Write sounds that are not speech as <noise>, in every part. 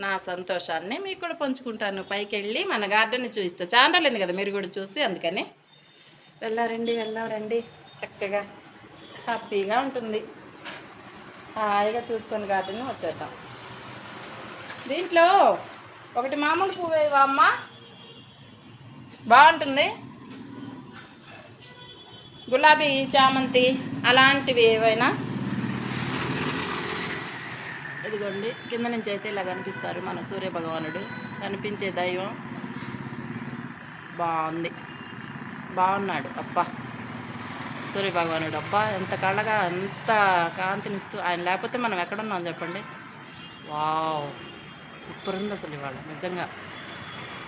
నా సంతోషాన్ని మీకు కూడా పంచుకుంటాను. పైకి వెళ్ళి మన గార్డెన్ చూపిస్తా చాలా లేదు కదా మీరు కూడా చూసి అందుకని. వెళ్ళారండి వెళ్ళారండి. చక్కగా హ్యాపీగా ఉంటుంది. హాయిగా చూసుకొని గార్డెన్ వచ్చేద్దాం. దీంట్లో ఒకటి మామూలు పువ్వు అమ్మ? బాగుంటుంది. గులాబీ చామంతి అలాంటివి ఏవైనా? ఇదిగోండి కింద నుంచి అయితే ఇలా కనిపిస్తారు మన సూర్య భగవానుడు. కనిపించే దైవం బాగుంది. బాగున్నాడు. అబ్బా! సూర్య భగవానుడు అబ్బా! ఎంత కళ్ళగా ఎంత కాంతినిస్తూ ఆయన లేకపోతే మనం ఎక్కడున్నాం చెప్పండి? వావ్! సూపర్ ఉంది అసలు ఇవాళ నిజంగా.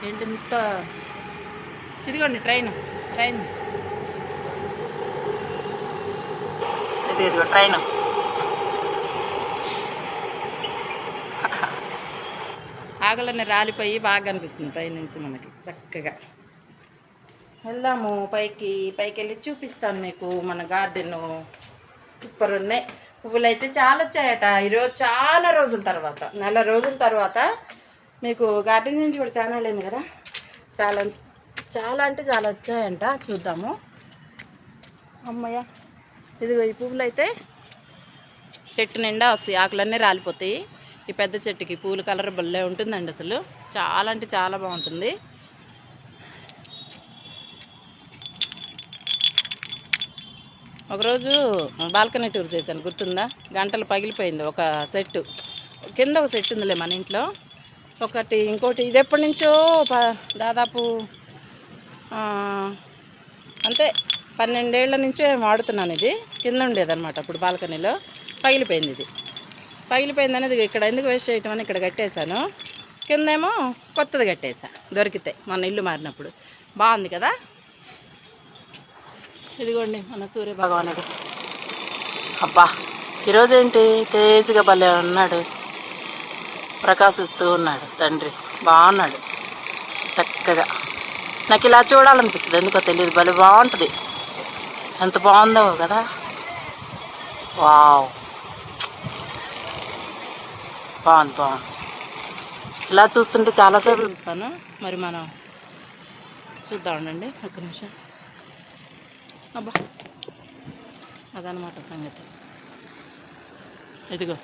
ఏంటి ఇంత ఇదిగోండి ట్రైన్ ట్రైన్. ఇది ఇదిగో ట్రైన్. ఆకులన్నీ రాలిపోయి బాగా కనిపిస్తుంది పైనుంచి మనకి చక్కగా. వెళ్దాము పైకి పైకి వెళ్ళి చూపిస్తాను మీకు మన గార్డెన్ సూపర్ ఉన్నాయి. పువ్వులు అయితే చాలా వచ్చాయట. ఈరోజు చాలా రోజుల తర్వాత నెల రోజుల తర్వాత మీకు గార్డెన్ నుంచి కూడా చాలా లేదు కదా? చాలా చాలా అంటే చాలా వచ్చాయంట. చూద్దాము. అమ్మయ్య ఇదిగో ఈ పువ్వులు అయితే చెట్టు నిండా వస్తాయి ఆకులన్నీ రాలిపోతాయి. ఈ పెద్ద చెట్టుకి పూల కలర్ భలే ఉంటుందండి అసలు. చాలా అంటే చాలా బాగుంటుంది. ఒకరోజు బాల్కనీ టూర్ చేశాను గుర్తుందా? గంటలు పగిలిపోయింది ఒక సెట్. కింద ఒక సెట్ ఉందిలే మన ఇంట్లో. ఒకటి ఇంకోటి ఇది ఎప్పటి నుంచో ప- దాదాపు అంతే పన్నెండేళ్ళ నుంచే వాడుతున్నాను ఇది. కింద ఉండేదన్నమాట అప్పుడు బాల్కనీలో. పగిలిపోయింది ఇది. పగిలిపోయింది అనేది ఇక్కడ ఎందుకు వేస్ట్ చేయటం అని ఇక్కడ కట్టేశాను. కిందేమో కొత్తది కట్టేసా దొరికితే మన ఇల్లు మారినప్పుడు. బాగుంది కదా? ఇదిగోండి మన సూర్య భగవానుడు అబ్బా ఈరోజు ఏంటి? తేజగా భలే ఉన్నాడు. ప్రకాశిస్తూ ఉన్నాడు తండ్రి. బాగున్నాడు. చక్కగా. నాకు ఇలా చూడాలనిపిస్తుంది. ఎందుకో తెలియదు. భలే బాగుంటుంది. ఎంత బాగుందో కదా? వావ్. బాగుంది బాగుంది ఇలా చూస్తుంటే చాలాసేపు చూస్తాను. మరి మనం చూద్దాం ఒక నిమిషం. అబ్బా. అదనమాట సంగతి. ఇదిగో.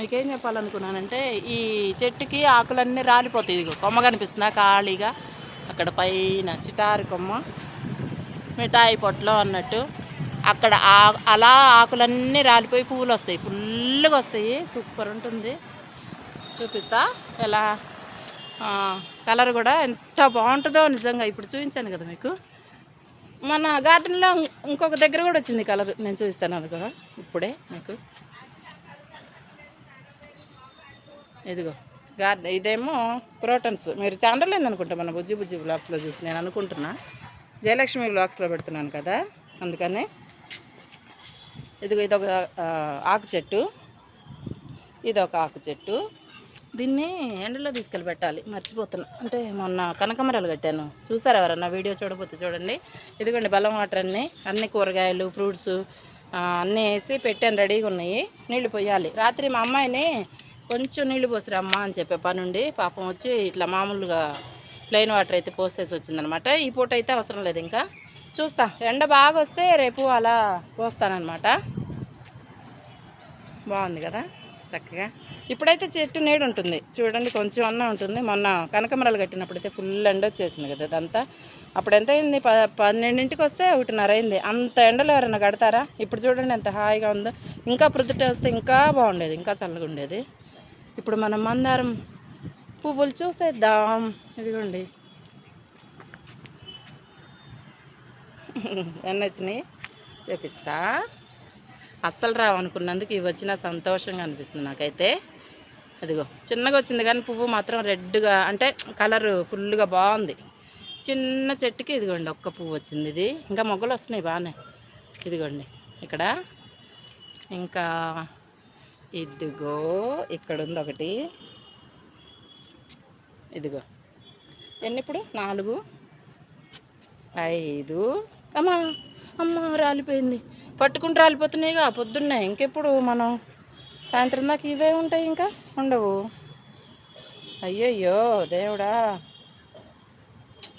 మీకేం చెప్పాలనుకున్నానంటే ఈ చెట్టుకి ఆకులన్నీ రాలిపోతాయి. ఇదిగో కొమ్మ కనిపిస్తుందా ఖాళీగా? అక్కడ పైన చిటారి కొమ్మ. మిఠాయి పొట్టలో అన్నట్టు. అక్కడ ఆ- అలా ఆకులన్నీ రాలిపోయి పువ్వులు వస్తాయి. తెల్లగా వస్తాయి. సూపర్ ఉంటుంది. చూపిస్తా. ఎలా కలర్ కూడా ఎంత బాగుంటుందో నిజంగా ఇప్పుడు చూపించాను కదా మీకు. మన గార్డెన్లో ఇంకొక దగ్గర కూడా వచ్చింది కలర్. నేను చూపిస్తాను అది కూడా ఇప్పుడే మీకు. ఇదిగో గార్డెన్ ఇదేమో క్రోటన్స్. మీరు చాండ్రల్ అనుకుంటా? మన బుజ్జి బుజ్జి బ్లాగ్స్లో చూసి నేను అనుకుంటున్నా. జయలక్ష్మి బ్లాగ్స్లో పెడుతున్నాను కదా అందుకని. ఇదిగో ఇదొక ఆకు చెట్టు ఇదొక ఆకు చెట్టు. దీన్ని ఎండలో తీసుకెళ్ళి పెట్టాలి మర్చిపోతున్నా. అంటే మొన్న కనకమరాలు కట్టాను. చూసారా ఎవరన్నా వీడియో చూడబోతే చూడండి. ఇదిగోండి బలం వాటర్ అన్నీ అన్ని కూరగాయలు ఫ్రూట్స్ అన్నీ వేసి పెట్టాను రెడీగా ఉన్నాయి. నీళ్ళు పోయాలి. రాత్రి మా అమ్మాయిని కొంచెం నీళ్ళు పోసిరా అమ్మ అని చెప్పే పనుండి పాపం వచ్చి ఇట్లా మామూలుగా ప్లెయిన్ వాటర్ అయితే పోసేసి వచ్చిందనమాట. ఈ పూట అయితే అవసరం లేదు ఇంకా. చూస్తా. ఎండ బాగా వస్తే రేపు అలా పోస్తానమాట బాగుంది కదా? చక్కగా. ఇప్పుడైతే చెట్టు నీడు ఉంటుంది. చూడండి కొంచెం అన్న ఉంటుంది. మొన్న కనకమరాలు కట్టినప్పుడైతే ఫుల్ ఎండ వచ్చేసింది కదా అదంతా అప్పుడు ఎంత అయింది? ప పన్నెండింటికి వస్తే ఒకటిన్నర అయింది. అంత ఎండలో ఎవరైనా కడతారా? ఇప్పుడు చూడండి ఎంత హాయిగా ఉందో. ఇంకా ప్రొద్దుట వస్తే ఇంకా బాగుండేది. ఇంకా చల్లగా ఉండేది. ఇప్పుడు మనం మందారం పువ్వులు చూసేద్దాం. ఇదిగోండి. <laughs> ఎన్నొచ్చినాయి చూపిస్తా. అస్సలు రావు అనుకున్నందుకు ఇవి వచ్చిన సంతోషంగా అనిపిస్తుంది నాకైతే. అదిగో చిన్నగా వచ్చింది కానీ పువ్వు మాత్రం రెడ్గా అంటే కలర్ ఫుల్గా బాగుంది. చిన్న చెట్టుకి ఇదిగోండి ఒక్క పువ్వు వచ్చింది ఇది. ఇంకా మొగ్గలు వస్తున్నాయి బాగానే. ఇదిగోండి ఇక్కడ. ఇంకా ఇదిగో ఇక్కడ ఉంది ఒకటి. ఇదిగో ఎన్ని ఇప్పుడు? నాలుగు. ఐదు. అమ్మా! అమ్మ రాలిపోయింది. పట్టుకుంటూ రాలిపోతున్నాయిగా పొద్దున్నే. ఇంకెప్పుడు మనం సాయంత్రం దాకా ఇవే ఉంటాయి ఇంకా? ఉండవు. అయ్యయ్యో దేవుడా.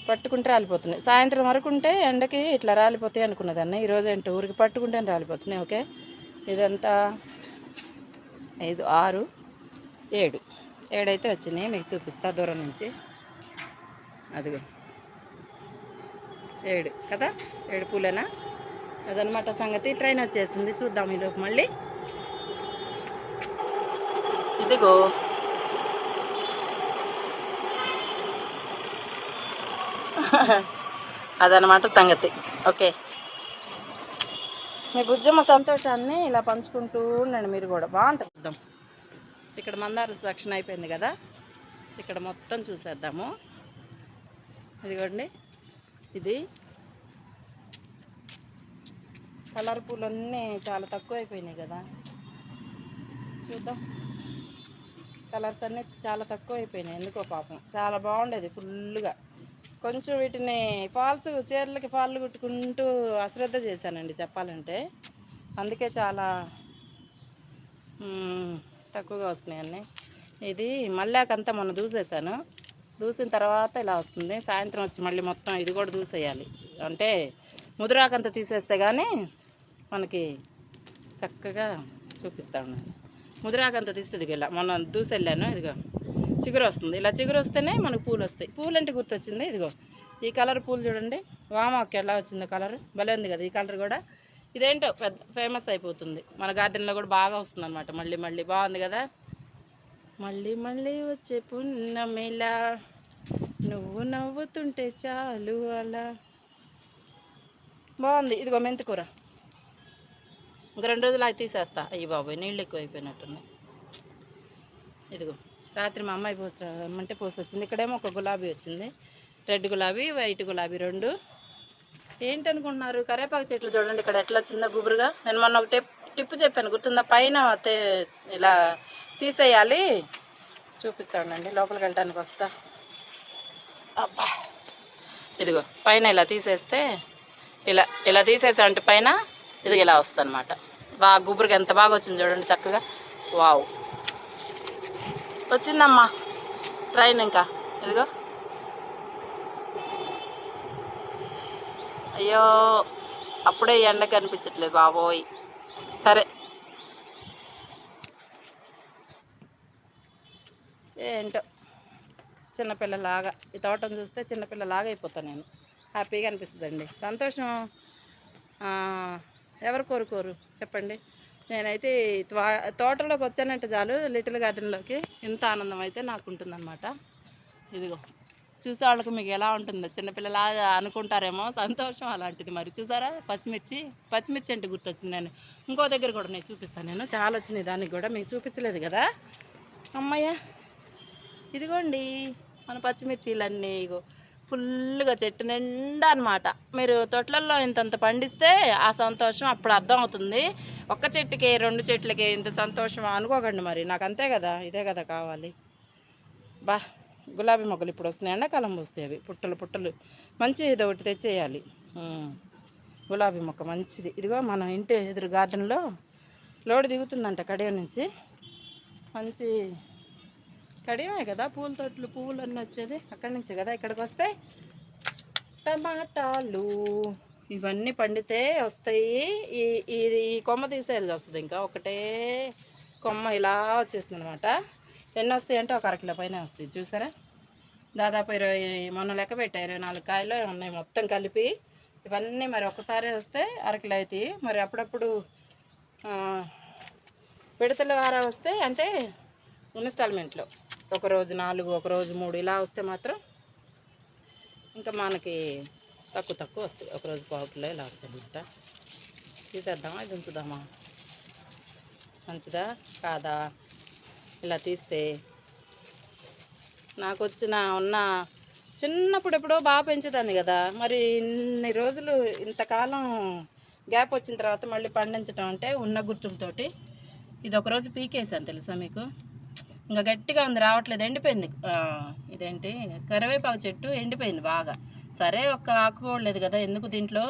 పట్టుకుంటే రాలిపోతున్నాయి. సాయంత్రం వరకు ఉంటే ఎండకి ఇట్లా రాలిపోతాయి అనుకున్నదన్న. ఈరోజు ఏంటి? ఊరికి పట్టుకుంటే రాలిపోతున్నాయి ఓకే? ఇదంతా ఐదు ఆరు ఏడు. ఏడైతే వచ్చినాయి మీకు చూపిస్తా దూరం నుంచి. అదిగో. ఏడు కదా? ఏడు పూలేనా? అదనమాట సంగతి. ట్రైన్ వచ్చేస్తుంది. చూద్దాం ఈలోపు మళ్ళీ. ఇదిగో. అదనమాట సంగతి. ఓకే. మీ బుజ్జమ్మ సంతోషాన్ని ఇలా పంచుకుంటూ ఉండండి. మీరు కూడా బాగుంటుంది. చూద్దాం. ఇక్కడ మందార సెక్షన్ అయిపోయింది కదా? ఇక్కడ మొత్తం చూసేద్దాము. ఇదిగోండి. ఇది కలర్ పూలన్నీ చాలా తక్కువ అయిపోయినాయి కదా. చూద్దాం. కలర్స్ అన్నీ చాలా తక్కువ అయిపోయినాయి ఎందుకో పాపం. చాలా బాగుండేది ఫుల్గా కొంచెం వీటిని ఫాల్స్ చీరలకి ఫాల్లు కుట్టుకుంటూ అశ్రద్ధ చేశానండి చెప్పాలంటే. అందుకే చాలా తక్కువగా వస్తున్నాయి ఇది మళ్ళాకంతా మొన్న దూసేసాను దూసిన తర్వాత ఇలా వస్తుంది. సాయంత్రం వచ్చి మళ్ళీ మొత్తం ఇది కూడా దూసేయాలి. అంటే ముదురాకంత తీసేస్తే కానీ మనకి చక్కగా చూపిస్తా ఉన్నాను. ముదిరాకంత తీస్తే ఇదిగో ఇలా. మొన్న దూసెళ్ళాను ఇదిగో. చిగురు వస్తుంది. ఇలా చిగురు వస్తేనే మనకు పూలు వస్తాయి. పూలు అంటే గుర్తొచ్చింది ఇదిగో. ఈ కలర్ పూలు చూడండి. వామాకి ఎలా వచ్చిందో కలర్. భలే ఉంది కదా ఈ కలర్ కూడా. ఇదేంటో పెద్ద ఫేమస్ అయిపోతుంది. మన గార్డెన్లో కూడా బాగా వస్తుంది అనమాట మళ్ళీ మళ్ళీ బాగుంది కదా. మళ్ళీ మళ్ళీ వచ్చే పున్నమిలా. నువ్వు నవ్వుతుంటే చాలు అలా. బాగుంది. ఇదిగో మెంతికూర. ఇంక రెండు రోజులు అవి తీసేస్తా. అయ్యి బాబోయ్ నీళ్ళు ఎక్కువ అయిపోయినట్టున్నాయి ఇదిగో రాత్రి మా అమ్మాయి పూస అంటే పూస వచ్చింది ఇక్కడేమో ఒక గులాబీ వచ్చింది. రెడ్ గులాబీ వైట్ గులాబీ రెండు. ఏంటనుకుంటున్నారు? కరేపాకు చెట్లు చూడండి ఇక్కడ ఎట్లా వచ్చిందో గుబురుగా. నేను మొన్న ఒక టిప్ టిప్పు చెప్పాను గుర్తుందా? పైన ఇలా తీసేయాలి. చూపిస్తానండి లోపలికి వెళ్ళడానికి వస్తా. అబ్బా! ఇదిగో పైన ఇలా తీసేస్తే ఇలా ఇలా తీసేసామంటే పైన ఇది ఇలా వస్తుంది అనమాట బాగా గుబురుగా ఎంత బాగా వచ్చింది చూడండి చక్కగా. వావ్. వచ్చిందమ్మా. ట్రైన్ ఇంకా. ఇదిగో. అయ్యో అప్పుడే ఎండ కనిపించట్లేదు బాబోయ్. సరే. ఏంటో. చిన్నపిల్లలాగా. ఈ తోటను చూస్తే చిన్నపిల్లలాగా అయిపోతాను నేను. హ్యాపీగా అనిపిస్తుందండి. సంతోషం. ఎవరు కోరుకోరు చెప్పండి. నేనైతే తోటలోకి వచ్చానంటే చాలు లిటిల్ గార్డెన్లోకి. ఇంత ఆనందం అయితే నాకు ఉంటుందన్నమాట ఇదిగో చూసే వాళ్ళకి మీకు ఎలా ఉంటుందో చిన్నపిల్లలాగా అనుకుంటారేమో సంతోషం అలాంటిది. మరి చూసారా? పచ్చిమిర్చి పచ్చిమిర్చి అంటే గుర్తొచ్చింది నేను. ఇంకో దగ్గర కూడా నేను చూపిస్తాను నేను. చాలా వచ్చినాయి దానికి కూడా. మీకు చూపించలేదు కదా? అమ్మయ్య. ఇదిగోండి మన పచ్చిమిర్చిలన్నీ ఇగో. ఫుల్గా చెట్టు నిండా అనమాట మీరు తొట్లల్లో ఇంతంత పండిస్తే ఆ సంతోషం అప్పుడు అర్థం అవుతుంది ఒక్క చెట్టుకి రెండు చెట్లకి ఇంత సంతోషం అనుకోకండి మరి. నాకు అంతే కదా ఇదే కదా కావాలి. బా గులాబీ మొక్కలు ఇప్పుడు వస్తున్నాయి. ఎండాకాలం వస్తాయి అవి. పుట్టలు పుట్టలు. మంచి ఇది ఒకటి తెచ్చేయాలి. గులాబీ మొక్క మంచిది. ఇదిగో మన ఇంటి ఎదురు గార్డెన్లో లోడ్ దిగుతుందంట కడియం నుంచి. మంచి కడివే కదా పూల తోటలు పువ్వులు అన్నీ వచ్చేది అక్కడి నుంచి కదా ఇక్కడికి వస్తే? టమాటాలు. ఇవన్నీ పండితే వస్తాయి. ఈ ఇది ఈ కొమ్మ తీసేది వస్తుంది ఇంకా. ఒకటే కొమ్మ ఇలా వచ్చేస్తుంది అనమాట ఎన్ని వస్తాయి అంటే ఒక అరకిలో పైన వస్తాయి. చూసారా? దాదాపు ఇరవై మొన్న లెక్క పెట్టా ఇరవై నాలుగు కాయలు ఉన్నాయి మొత్తం కలిపి. ఇవన్నీ మరి ఒకసారి వస్తే అరకిలో అవుతాయి. మరి అప్పుడప్పుడు విడతల వారా వస్తే అంటే ఇన్స్టాల్మెంట్లో. ఒక రోజు నాలుగు ఒక రోజు మూడు ఇలా వస్తే మాత్రం ఇంకా మనకి తక్కువ తక్కువ వస్తాయి ఒక రోజు పావు కిలో ఇలా వస్తుంది అనమాట తీసేద్దామా? ఇది ఉంచుదామా? మంచిదా? కాదా? ఇలా తీస్తే నాకు వచ్చిన ఉన్న చిన్నప్పుడు ఎప్పుడో బాగా పెంచేదాన్ని కదా. మరి ఇన్ని రోజులు ఇంతకాలం గ్యాప్ వచ్చిన తర్వాత మళ్ళీ పండించడం అంటే ఉన్న గుర్తులతోటి ఇది ఒక రోజు పీకేసాను తెలుసా మీకు? ఇంకా గట్టిగా ఉంది రావట్లేదు ఎండిపోయింది. ఇదేంటి? కరివేపాకు చెట్టు ఎండిపోయింది బాగా. సరే ఒక్క ఆకు కూడా లేదు కదా ఎందుకు దీంట్లో?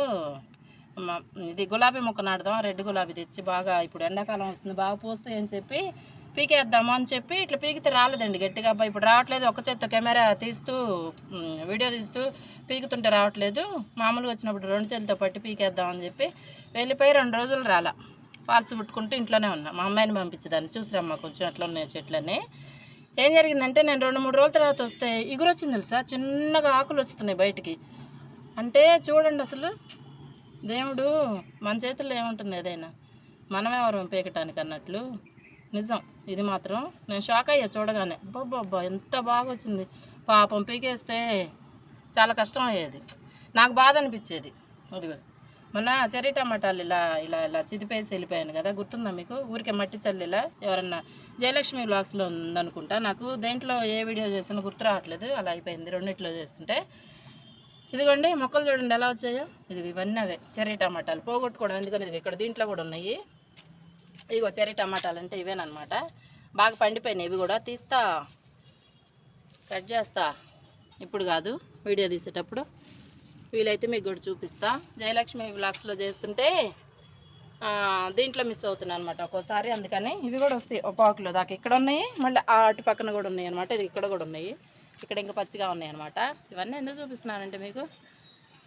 ఇది గులాబీ మొక్క నాటుదాం రెడ్ గులాబీ తెచ్చి బాగా ఇప్పుడు ఎండాకాలం వస్తుంది బాగా పోస్తాయి అని చెప్పి పీకేద్దాము అని చెప్పి ఇట్లా పీకితే రాలేదండి గట్టిగా. అబ్బా ఇప్పుడు రావట్లేదు ఒక చేత్తో కెమెరా తీస్తూ వీడియో తీస్తూ పీకుతుంటే రావట్లేదు. మామూలుగా వచ్చినప్పుడు రెండు చేతులతో పట్టి పీకేద్దాం అని చెప్పి వెళ్ళిపోయి రెండు రోజులు రాలా. ఫాల్స్ పుట్టుకుంటూ ఇంట్లోనే ఉన్నా. మా అమ్మాయిని పంపించేదాన్ని. చూసిరమ్మా కొంచెం అట్లా ఉన్నాయి చెట్లని ఏం జరిగిందంటే నేను రెండు మూడు రోజుల తర్వాత వస్తే ఇగురు వచ్చింది తెలుసా? చిన్నగా ఆకులు వస్తున్నాయి బయటికి. అంటే చూడండి అసలు. దేవుడు మన చేతుల్లో ఏముంటుంది ఏదైనా? మనమెవరం పీకటానికి అన్నట్లు. నిజం. ఇది మాత్రం నేను షాక్ అయ్యా చూడగానే. అబ్బబ్బబ్బా ఎంత బాగా వచ్చింది. పాపం పీకేస్తే చాలా కష్టం అయ్యేది. నాకు బాధ అనిపించేది. అదిగో. మొన్న చెర్రీ టమాటాలు ఇలా ఇలా ఇలా చిదిపేసి వెళ్ళిపోయాను కదా గుర్తుందా మీకు? ఊరికే మట్టి చల్లిలా ఎవరన్నా జయలక్ష్మి బ్లాగ్స్లో ఉందనుకుంటా నాకు దేంట్లో ఏ వీడియో చేసినా గుర్తు రావట్లేదు అలా అయిపోయింది రెండిట్లో చేస్తుంటే. ఇదిగోండి మొక్కలు చూడండి ఎలా వచ్చాయో. ఇది ఇవన్నీ అవే చెర్రీ టమాటాలు పోగొట్టుకోవడం ఎందుకని ఇది ఇక్కడ దీంట్లో కూడా ఉన్నాయి. ఇదిగో చెర్రీ టమాటాలు అంటే ఇవేనమాట బాగా పండిపోయినాయి ఇవి కూడా తీస్తా కట్ చేస్తా. ఇప్పుడు కాదు వీడియో తీసేటప్పుడు. వీలైతే మీకు కూడా చూపిస్తా. జయలక్ష్మి బ్లాక్స్లో చేస్తుంటే దీంట్లో మిస్ అవుతున్నాను అనమాట ఒక్కోసారి. అందుకని ఇవి కూడా వస్తాయి ఒపాకులో దాకా. ఇక్కడ ఉన్నాయి మళ్ళీ ఆ అటు పక్కన కూడా ఉన్నాయి అనమాట ఇది ఇక్కడ కూడా ఉన్నాయి. ఇక్కడ ఇంకా పచ్చిగా ఉన్నాయి అనమాట ఇవన్నీ ఎందుకు చూపిస్తున్నానంటే మీకు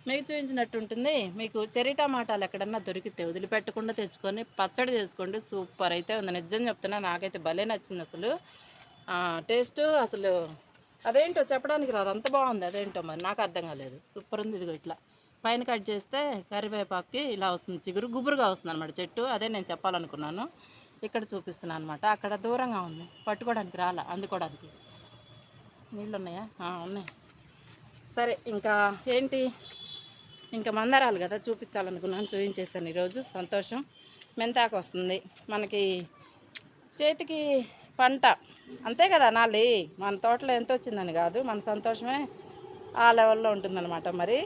మీకు చూపించినట్టు ఉంటుంది. మీకు చెర్రీ టమాటాలు ఎక్కడన్నా దొరికితే వదిలిపెట్టకుండా తెచ్చుకొని పచ్చడి చేసుకోండి. సూపర్ అయితే ఉంది. నిజం చెప్తున్నా నాకైతే భలే నచ్చింది అసలు. టేస్ట్ అసలు అదేంటో చెప్పడానికి రాదు. అంత బాగుంది. అదేంటో మరి నాకు అర్థం కాలేదు. సూపర్ ఉంది. ఇదిగో ఇట్లా. పైన కట్ చేస్తే కరివేపాకుకి ఇలా వస్తుంది. చిగురు గుబురుగా వస్తుంది అనమాట చెట్టు. అదే నేను చెప్పాలనుకున్నాను. ఇక్కడ చూపిస్తున్నాను అనమాట అక్కడ దూరంగా ఉంది. పట్టుకోవడానికి రాలా. అందుకోవడానికి. నీళ్ళు ఉన్నాయా? ఉన్నాయి. సరే ఇంకా ఏంటి? ఇంకా మందారాలు కదా చూపించాలనుకున్నాను. చూపించేసాను ఈరోజు. సంతోషం. మెంతాకు వస్తుంది. మనకి చేతికి పంట. అంతే కదా నాలి. మన తోటలో ఎంత వచ్చిందని కాదు మన సంతోషమే ఆ లెవెల్లో ఉంటుందన్నమాట మరి.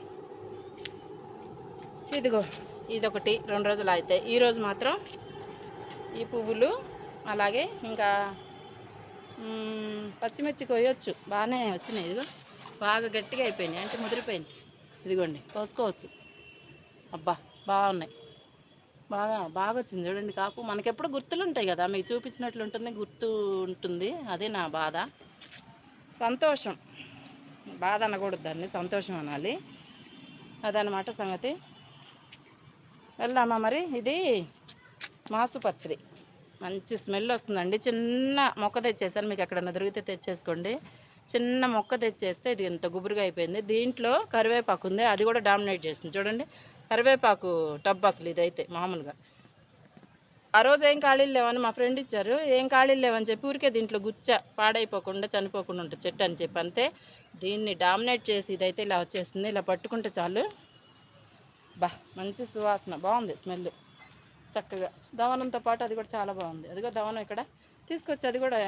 ఇదిగో ఇదొకటి రెండు రోజులు అయితే. ఈరోజు మాత్రం ఈ పువ్వులు అలాగే ఇంకా పచ్చిమిర్చి కొయ్యొచ్చు. బాగానే వచ్చినాయి ఇదిగో. బాగా గట్టిగా అయిపోయినాయి అంటే ముదిరిపోయినాయి. ఇదిగోండి కోసుకోవచ్చు. అబ్బా బాగున్నాయి. బాగా బాగా వచ్చింది చూడండి కాపు. మనకెప్పుడు గుర్తులు ఉంటాయి కదా మీకు చూపించినట్లు ఉంటుంది గుర్తు ఉంటుంది. అదే నా బాధ. సంతోషం. బాధ అనకూడదు దాన్ని సంతోషం అనాలి. అదనమాట సంగతి. వెళ్దామా మరి? ఇది మాసుపత్రి. మంచి స్మెల్ వస్తుందండి. చిన్న మొక్క తెచ్చేసాను మీకు ఎక్కడన్నా దొరికితే తెచ్చేసుకోండి. చిన్న మొక్క తెచ్చేస్తే ఇది ఎంత గుబురుగా అయిపోయింది. దీంట్లో కరివేపాకు ఉంది అది కూడా డామినేట్ చేస్తుంది. చూడండి కరివేపాకు టబ్ అసలు ఇదైతే మామూలుగా. ఆ రోజు ఏం ఖాళీలు లేవని మా ఫ్రెండ్ ఇచ్చారు. ఏం ఖాళీలు లేవని చెప్పి ఊరికే దీంట్లో గుచ్చ పాడైపోకుండా చనిపోకుండా ఉంటుంది చెట్టు అని చెప్పి అంతే. దీన్ని డామినేట్ చేసి ఇదైతే ఇలా వచ్చేస్తుంది. ఇలా పట్టుకుంటే చాలు. బా మంచి సువాసన. బాగుంది స్మెల్. చక్కగా. దవనంతో పాటు అది కూడా చాలా బాగుంది. అదిగో దవనం ఇక్కడ. తీసుకొచ్చి అది కూడా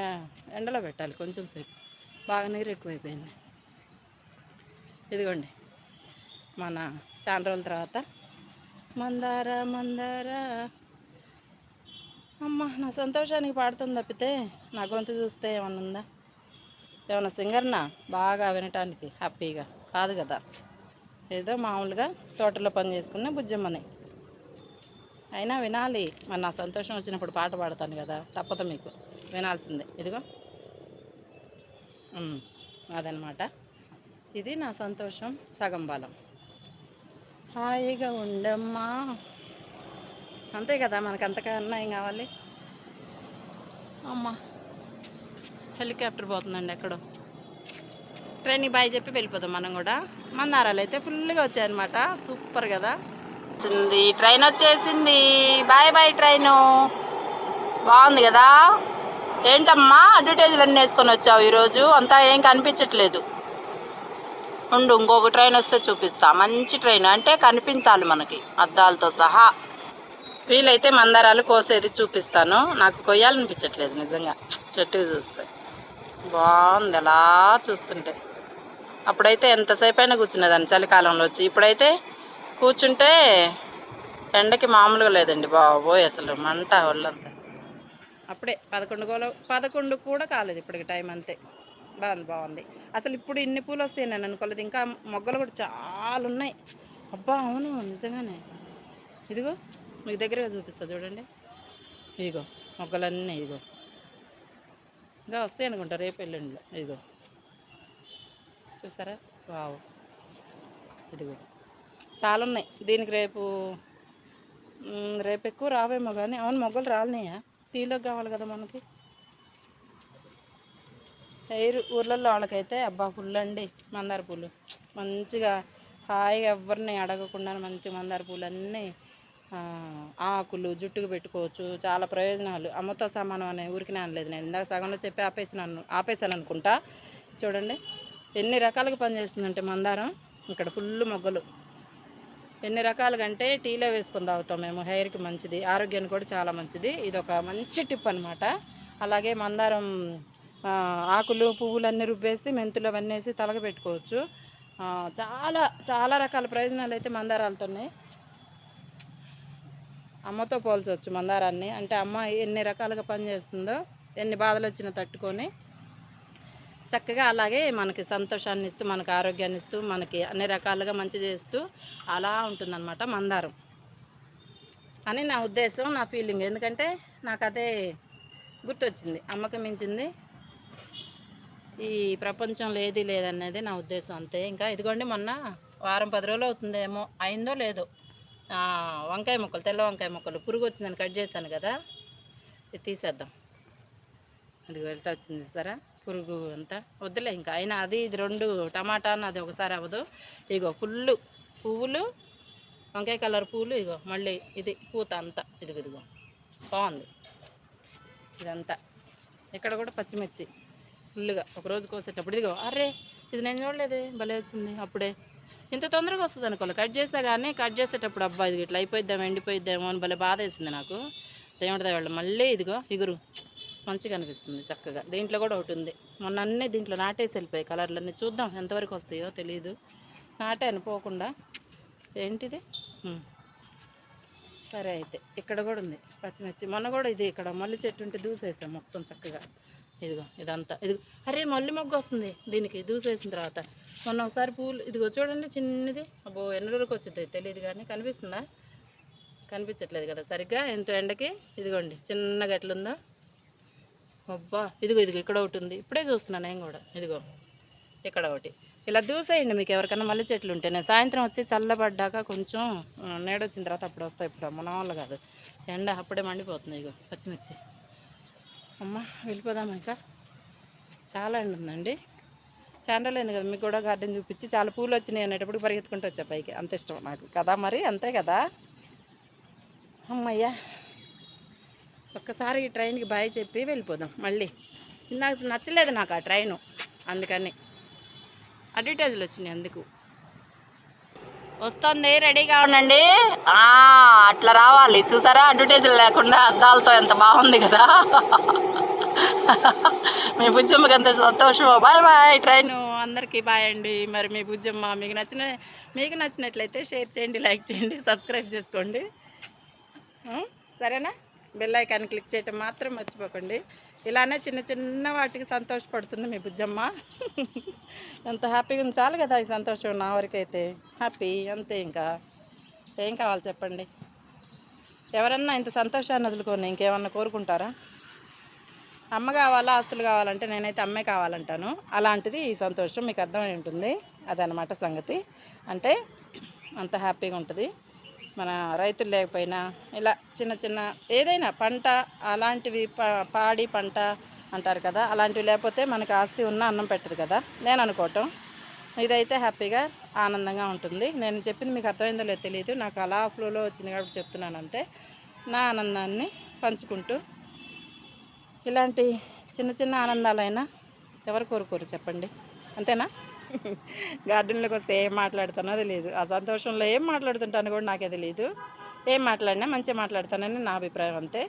ఎండలో పెట్టాలి కొంచెం సేపు. బాగా నీరు ఎక్కువైపోయింది. ఇదిగోండి. మన చాలా రోజుల తర్వాత. మందార మందార. అమ్మ నా సంతోషానికి పాడుతుంది తప్పితే నా గొంతు చూస్తే ఏమన్నా ఉందా? ఏమన్నా సింగర్నా? బాగా వినటానికి హ్యాపీగా. కాదు కదా. ఏదో మామూలుగా తోటలో పని చేసుకున్న బుజ్జమ్మని. అయినా వినాలి. మరి నా సంతోషం వచ్చినప్పుడు పాట పాడతాను కదా. తప్పదు మీకు. వినాల్సిందే. ఇదిగో. అదనమాట. ఇది నా సంతోషం సగం బలం. హాయిగా ఉండమ్మా. అంతే కదా మనకు అంతకన్నా ఏం కావాలి. అమ్మా. హెలికాప్టర్ పోతుందండి ఎక్కడో. ట్రైన్కి బాయ్ చెప్పి వెళ్ళిపోదాం మనం కూడా. మందారాలు అయితే ఫుల్గా వచ్చాయన్నమాట. సూపర్ కదా. వచ్చింది. ట్రైన్ వచ్చేసింది. Bye bye train. బాగుంది కదా. ఏంటమ్మా? అడ్వర్టైజ్లు అన్నీ వేసుకొని వచ్చావు ఈరోజు. అంతా ఏం కనిపించట్లేదు. ఉండు ఇంకొక ట్రైన్ వస్తే చూపిస్తా. మంచి ట్రైన్ అంటే కనిపించాలి మనకి. అద్దాలతో సహా. వీలైతే మందారాలు కోసేది చూపిస్తాను. నాకు కొయ్యాలనిపించట్లేదు నిజంగా. చెట్టు చూస్తే. బాగుంది అలా చూస్తుంటే. అప్పుడైతే ఎంతసేపు అయినా కూర్చునేదాన్ని చలికాలంలో వచ్చి. ఇప్పుడైతే కూర్చుంటే ఎండకి మామూలుగా లేదండి బాబోయ్ అసలు మంట ఒళ్ళంతా. అప్పుడే పదకొండు గోల పదకొండు కూడా కాలేదు ఇప్పటికి టైం అంతే. బాగుంది బాగుంది. అసలు ఇప్పుడు ఇన్ని పూలు వస్తాయి నేను అనుకోలేదు. ఇంకా మొగ్గలు కూడా చాలా ఉన్నాయి అబ్బా అవును నిజంగానే. ఇదిగో మీకు దగ్గరగా చూపిస్తా చూడండి. ఇదిగో మొగ్గలన్నీ ఇదిగో. ఇంకా వస్తాయి అనుకుంటా రేపు ఎల్లుండిలో ఇదిగో. చూసారా? వావ్. ఇదిగో. చాలా ఉన్నాయి దీనికి రేపు రేపు ఎక్కువ రావేమో కానీ అవును మొగ్గలు రాలినాయా? టీలోకి కావాలి కదా మనకి. ఎయిర్ ఊర్లలో వాళ్ళకైతే అబ్బా ఫుల్ అండి మందార పూలు. మంచిగా హాయిగా ఎవరిని అడగకుండా మంచి మందార పూలు అన్నీ ఆకులు జుట్టుకు పెట్టుకోవచ్చు. చాలా ప్రయోజనాలు. అమ్మతో సమానం అనే ఊరికి అనలేదు నేను ఇందాక సగంలో చెప్పి ఆపేసినాను ఆపేసాను అనుకుంటా చూడండి ఎన్ని రకాలుగా పనిచేస్తుందంటే మందారం. ఇక్కడ ఫుల్ మొగ్గలు. ఎన్ని రకాలుగా అంటే టీలో వేసుకుని తాగుతాం మేము. హెయిర్కి మంచిది ఆరోగ్యానికి కూడా చాలా మంచిది. ఇది ఒక మంచి టిప్ అనమాట అలాగే మందారం ఆకులు పువ్వులు అన్నీ రుబ్బేసి మెంతులు అవన్నీ వేసి తలగ పెట్టుకోవచ్చు. చాలా చాలా రకాల ప్రయోజనాలు అయితే మందారాలతో ఉన్నాయి. అమ్మతో పోల్చవచ్చు మందారాన్ని. అంటే అమ్మ ఎన్ని రకాలుగా పనిచేస్తుందో ఎన్ని బాధలు వచ్చినా తట్టుకొని చక్కగా అలాగే మనకి సంతోషాన్ని ఇస్తూ మనకి ఆరోగ్యాన్ని ఇస్తూ మనకి అన్ని రకాలుగా మంచి చేస్తూ అలా ఉంటుందన్నమాట మందారం. అని నా ఉద్దేశం నా ఫీలింగ్. ఎందుకంటే నాకు అదే గుర్తొచ్చింది. అమ్మకి మించింది ఈ ప్రపంచంలో ఏది లేదనేది నా ఉద్దేశం అంతే. ఇంకా ఇదిగోండి మొన్న వారం పది రోజులు అవుతుందేమో అయిందో లేదో. వంకాయ ముక్కలు తెల్ల వంకాయ ముక్కలు. పురుగు వచ్చిందని కట్ చేశాను కదా. ఇది తీసేద్దాం. అది వెళ్తా వచ్చింది సరే పురుగు అంతా. వద్దులే ఇంకా. అయినా అది ఇది రెండు టమాటా అది ఒకసారి అవ్వదు. ఇగో ఫుల్ పువ్వులు వంకాయ కలర్ పువ్వులు ఇగో మళ్ళీ ఇది పూత అంతా. ఇదిగో ఇదిగో. బాగుంది. ఇదంతా. ఇక్కడ కూడా పచ్చిమిర్చి. ఫుల్గా ఒక రోజు కోసేటప్పుడు ఇదిగో అరే ఇది నేను చూడలేదు భలే వచ్చింది అప్పుడే. ఇంత తొందరగా వస్తుంది అనుకోలే. కట్ చేసా కానీ కట్ చేసేటప్పుడు అబ్బా ఇది ఇట్లా అయిపోయిద్దాం ఎండిపోయిద్దామో అని భలే బాధ వేసింది నాకు. దేవుడి దయవల్ల మళ్ళీ ఇదిగో ఇగురు. మంచిగా అనిపిస్తుంది చక్కగా. దీంట్లో కూడా ఒకటి ఉంది. మొన్న అన్నీ దీంట్లో నాటేసి వెళ్ళిపోయాయి కలర్లన్నీ. చూద్దాం ఎంతవరకు వస్తాయో తెలియదు నాటాను పోకుండా. ఏంటిది? సరే అయితే ఇక్కడ కూడా ఉంది పచ్చిమిర్చి. మొన్న కూడా ఇది ఇక్కడ మల్లి చెట్టు ఉంటే దూసేసాం మొత్తం చక్కగా. ఇదిగో ఇదంతా. ఇదిగో అరే మళ్ళీ మొగ్గ వస్తుంది. దీనికి దూసేసిన తర్వాత. మొన్న ఒకసారి పూలు ఇదిగో చూడండి చిన్నది. అబ్బో ఎన్ని రోజులకు వచ్చింది తెలియదు కానీ కనిపిస్తుందా? కనిపించట్లేదు కదా సరిగ్గా. ఎంత ఎండకి ఇదిగోండి చిన్నగా ఎట్లుందో అబ్బా ఇదిగో ఇదిగో ఇక్కడ ఒకటి ఉంది. ఇప్పుడే చూస్తున్నాను నేను కూడా. ఇదిగో ఇక్కడ ఒకటి. ఇలా దూసేయండి మీకు ఎవరికైనా మల్లె చెట్లు ఉంటే. నేను సాయంత్రం వచ్చి చల్లబడ్డాక కొంచెం ఆ, నీడ వచ్చిన తర్వాత అప్పుడు వస్తాయి. ఇప్పుడు మన వాళ్ళు కాదు. ఎండ అప్పుడే మండిపోతుంది ఇగో పచ్చిమిర్చి. అమ్మ వెళ్ళిపోదామా ఇంకా. చాలా ఎండ ఉందండి. చాలా లేదు కదా మీకు కూడా గార్డెన్ చూపించి చాలా పూలు వచ్చినాయి అనేటప్పుడు పరిగెత్తుకుంటూ వచ్చా పైకి. అంత ఇష్టం నాకు. కదా మరి అంతే కదా? అమ్మయ్యా. ఒక్కసారి ఈ ట్రైన్కి బాయ్ చెప్పి వెళ్ళిపోదాం మళ్ళీ. నాకు నచ్చలేదు నాకు ఆ ట్రైను అందుకని. అడ్వర్టైజ్లు వచ్చినాయి అందుకు. వస్తుంది రెడీగా ఉండండి. అట్లా రావాలి. చూసారా అడ్వర్టైజ్లు లేకుండా అద్దాలతో ఎంత బాగుంది కదా. మీ బుజ్జమ్మకి అంత సంతోషం బాయ్ బాయ్ ట్రైన్ అందరికీ బాయ్ అండి. మరి మీ బుజ్జమ్మ మీకు నచ్చిన మీకు నచ్చినట్లయితే షేర్ చేయండి లైక్ చేయండి సబ్స్క్రైబ్ చేసుకోండి. సరేనా? బెల్ ఐకాన్ క్లిక్ చేయటం మాత్రం మర్చిపోకండి. ఇలానే చిన్న చిన్న వాటికి సంతోషపడుతుంది మీ బుజ్జమ్మ. ఎంత హ్యాపీగా ఉంది. చాలు కదా ఈ సంతోషం నా వరకైతే. హ్యాపీ అంతే ఇంకా. ఏం కావాలి చెప్పండి? ఎవరన్నా ఇంత సంతోషాన్ని వదులుకొని ఇంకేమన్నా కోరుకుంటారా? అమ్మ కావాలా ఆస్తులు కావాలంటే నేనైతే అమ్మే కావాలంటాను. అలాంటిది ఈ సంతోషం మీకు అర్థమై ఉంటుంది. అదనమాట సంగతి. అంటే అంత హ్యాపీగా ఉంటుంది. మన రైతులు లేకపోయినా ఇలా చిన్న చిన్న ఏదైనా పంట అలాంటివి పాడి పంట అంటారు కదా అలాంటివి లేకపోతే మనకు ఆస్తి ఉన్న అన్నం పెట్టదు కదా నేను అనుకోవటం. ఇదైతే హ్యాపీగా ఆనందంగా ఉంటుంది. నేను చెప్పింది మీకు అర్థమైందో లేదో తెలియదు. నాకు అలా ఫ్లోలో వచ్చింది కాబట్టి చెప్తున్నాను అంతే. నా ఆనందాన్ని పంచుకుంటూ ఇలాంటి చిన్న చిన్న ఆనందాలైనా ఎవరు కోరుకోరు చెప్పండి. అంతేనా? <laughs> గార్డెన్లోకి వస్తే ఏం మాట్లాడుతానో తెలియదు. ఆ సంతోషంలో ఏం మాట్లాడుతుంటానో కూడా నాకే తెలియదు. ఏం మాట్లాడినా మంచిగా మాట్లాడతానని నా అభిప్రాయం అంతే.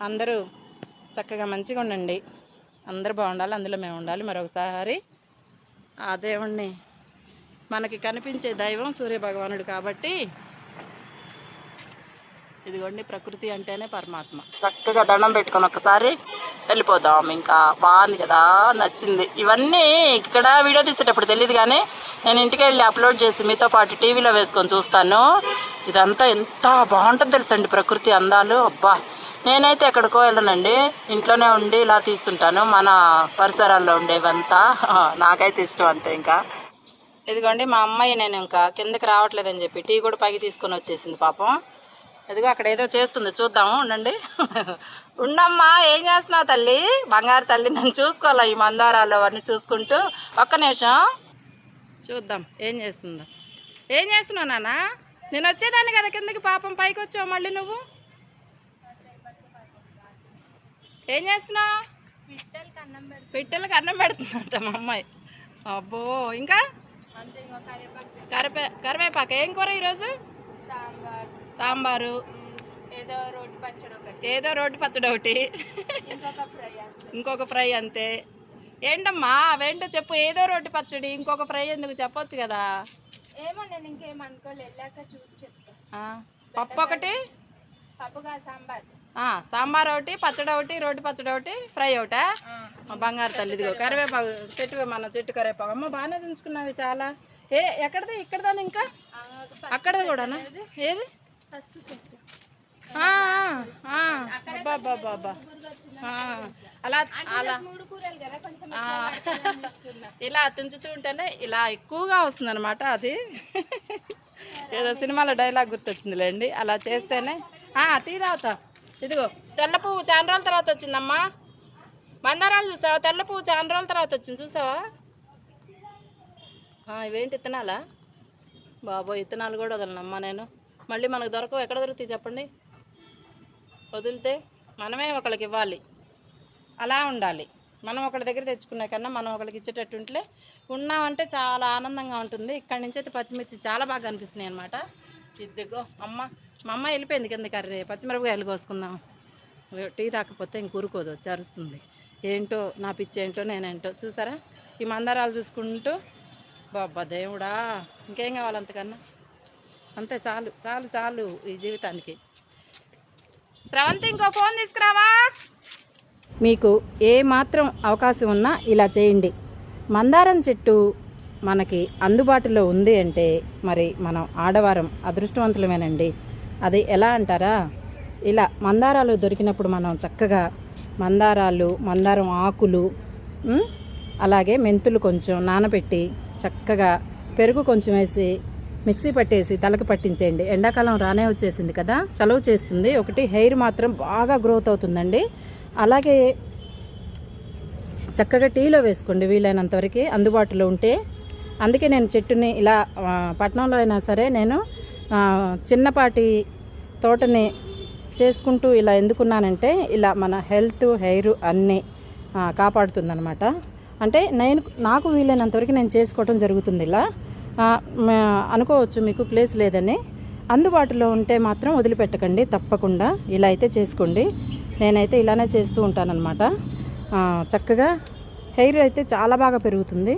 అందరూ చక్కగా మంచిగా ఉండండి. అందరూ బాగుండాలి అందులో మేము ఉండాలి. మరొకసారి ఆ దేవుణ్ణి మనకి కనిపించే దైవం సూర్యభగవానుడు కాబట్టి ఇదిగోండి ప్రకృతి అంటేనే పరమాత్మ. చక్కగా దండం పెట్టుకొని ఒకసారి వెళ్ళిపోదాం. ఇంకా బాగుంది కదా నచ్చింది. ఇవన్నీ ఇక్కడ వీడియో తీసేటప్పుడు తెలియదు కానీ నేను ఇంటికి వెళ్ళి అప్లోడ్ చేసి మీతో పాటు టీవీలో వేసుకొని చూస్తాను. ఇదంతా ఎంత బాగుంటుంది తెలుసండి ప్రకృతి అందాలు. అబ్బా నేనైతే ఎక్కడికో వెళ్ళనండి. ఇంట్లోనే ఉండి ఇలా తీస్తుంటాను. మన పరిసరాల్లో ఉండేవంతా. <laughs> నాకైతే ఇష్టం అంతే ఇంకా. ఇదిగోండి మా అమ్మాయి నేను ఇంకా కిందకి రావట్లేదని చెప్పి టీ కూడా పైకి తీసుకొని వచ్చేసింది పాపం. ఇదిగో అక్కడ ఏదో చేస్తుంది చూద్దాము ఉండండి. ఉండమ్మా ఏం చేస్తున్నావు తల్లి? బంగారు తల్లి నన్ను చూసుకోవాలా ఈ మందారాలు అవన్నీ చూసుకుంటూ? ఒక్క నిమిషం. చూద్దాం ఏం చేస్తుందో. ఏం చేస్తున్నావు నాన్న? నేను వచ్చేదాన్ని కదా కిందకి పాపం పైకి వచ్చావు మళ్ళీ నువ్వు? ఏం చేస్తున్నావు? పిట్టలకి అన్నం పెడుతుందంట మా అమ్మాయి. అబ్బో ఇంకా? కరివే కరివేపాక. ఏం కూర ఈరోజు? సాంబార్. ఏదో రోటి పచ్చడి ఒకటి. ఏదో రోడ్డు పచ్చడి ఒకటి. ఇంకొక ఫ్రై ఇంకొక ఫ్రై అంతే. ఏంటమ్మా అవేంటో చెప్పు ఏదో రోడ్డు పచ్చడి ఇంకొక ఫ్రై ఎందుకు చెప్పొచ్చు కదా. ఏమో నేను ఇంకేం అనుకోలే వెళ్ళాక చూసి చెప్తా. పప్పు ఒకటి? పప్పుగా సాంబార్. సాంబార్ ఒకటి పచ్చడి ఒకటి రోటి పచ్చడి ఒకటి ఫ్రై ఒకటా? మా బంగారు తల్లిదిగో కరివేపాకు చెట్టు మన చెట్టు కరివేపాకు. అమ్మ బాగానే దించుకున్నావి చాలా. ఏ ఎక్కడది? ఇక్కడదాని ఇంకా? అక్కడది కూడానా? ఏది? అలా అలా. ఇలా తుంచుతూ ఉంటేనే ఇలా ఎక్కువగా వస్తుంది అది. ఏదో సినిమాలో డైలాగ్ గుర్తొచ్చిందిలేండి. అలా చేస్తేనే టీ తాగుతా. ఇదిగో తెల్ల పువ్వు చాలా రోజుల తర్వాత వచ్చిందమ్మా. మందారాలు చూసావా? తెల్ల పువ్వు చాలా రోజుల తర్వాత వచ్చింది చూసావా? ఇవేంటి ఇత్తనాలా? బాబో ఇత్తనాలు కూడా వదలనమ్మా నేను. మళ్ళీ మనకు దొరకవు ఎక్కడ దొరుకుతాయి చెప్పండి? వదిలితే మనమే ఒకరికి ఇవ్వాలి. అలా ఉండాలి. మనం ఒకరి దగ్గర తెచ్చుకునే కన్నా మనం ఒకరికి ఇచ్చేటట్టు ఉంటే ఉన్నామంటే చాలా ఆనందంగా ఉంటుంది. ఇక్కడి నుంచి అయితే పచ్చిమిర్చి చాలా బాగా అనిపిస్తున్నాయి అనమాట ఇదిగో అమ్మ. మా అమ్మ వెళ్ళిపోయింది కింద కర్రీ. పచ్చిమిరపకాయలు కోసుకుందాం. టీ తాకపోతే ఇంక ఊరుకోదు వచ్చి అరుస్తుంది ఏంటో నా పిచ్చి ఏంటో నేనేంటో చూసారా? ఈ మందారాలు చూసుకుంటూ బాబా దేవుడా ఇంకేం కావాలి అంతకన్నా? అంతే చాలు చాలు చాలు ఈ జీవితానికి. శ్రవంతి ఇంకో ఫోన్ తీసుకురావా? మీకు ఏ మాత్రం అవకాశం ఉన్నా ఇలా చేయండి. మందారం చెట్టు మనకి అందుబాటులో ఉంది అంటే మరి మనం ఆడవారం అదృష్టవంతులమేనండి. అది ఎలా అంటారా? ఇలా మందారాలు దొరికినప్పుడు మనం చక్కగా మందారాలు మందారం ఆకులు అలాగే మెంతులు కొంచెం నానబెట్టి చక్కగా పెరుగు కొంచెం వేసి మిక్సీ పట్టేసి తలకు పట్టించేయండి. ఎండాకాలం రానే వచ్చేసింది కదా చలువ చేస్తుంది. ఒకటి హెయిర్ మాత్రం బాగా గ్రోత్ అవుతుందండి. అలాగే చక్కగా టీలో వేసుకోండి వీలైనంతవరకు అందుబాటులో ఉంటే అందుకే నేను చెట్టుని ఇలా పట్టణంలో అయినా సరే నేను చిన్నపాటి తోటని చేసుకుంటూ ఇలా ఎందుకున్నానంటే ఇలా మన హెల్త్ హెయిర్ అన్నీ కాపాడుతుందనమాట అంటే నేను నాకు వీలైనంత వరకు నేను చేసుకోవటం జరుగుతుంది ఇలా. అనుకోవచ్చు మీకు ప్లేస్ లేదని. అందుబాటులో ఉంటే మాత్రం వదిలిపెట్టకండి తప్పకుండా. ఇలా అయితే చేసుకోండి. నేనైతే ఇలానే చేస్తూ ఉంటానన్నమాట. చక్కగా హెయిర్ అయితే చాలా బాగా పెరుగుతుంది.